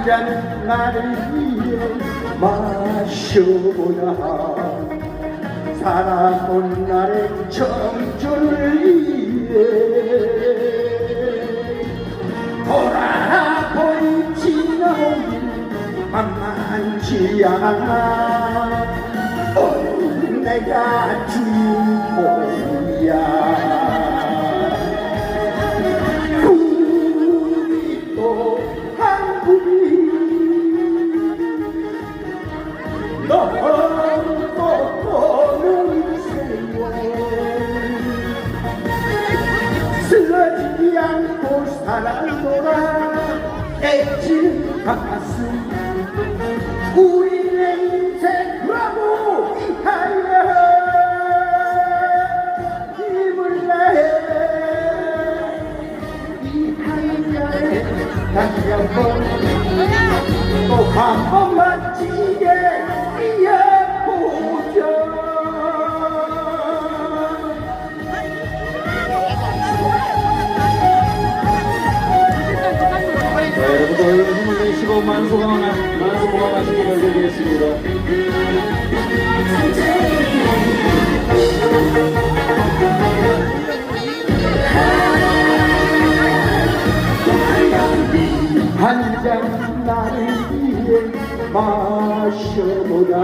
한잔 나를 위해 마셔보라. 살아온 나의 청춘을 위해 돌아보이지 너는 만만치 않아. 오늘 내가 주인 않고 살아돌아 애지는 가슴. 우리의 인생 브라보 이하여 힘을 내이 하늘에 다시 한번. 또한 번 자, 여러분도 여러분 힘을 내시고 만수강한 만수무강하시기 바라겠습니다. 한잔 나를 위해 마셔보라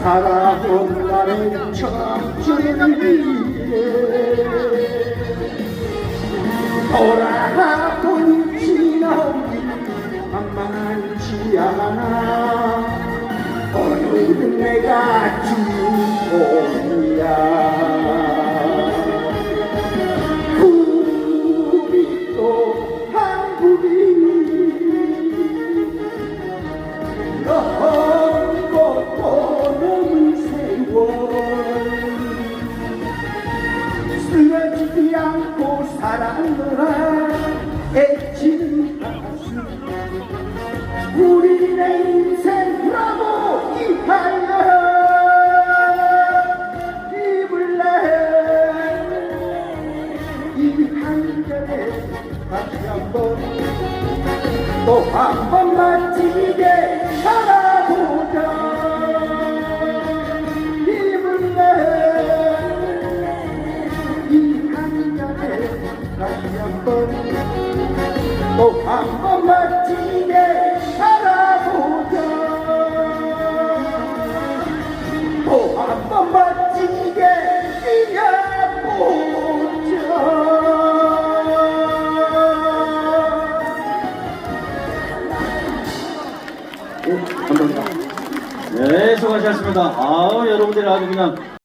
살아온 나의 청춘을 위해 돌아본 지 않고 살아노라 애지는 가슴 우리의 인생 브라보 이하여 힘을 내이 한잔에 다시 한번 또 한 번 멋지게 살아 번 멋지게 뛰어보자. 네, 수고하셨습니다. 아우, 여러분들이 아주 그냥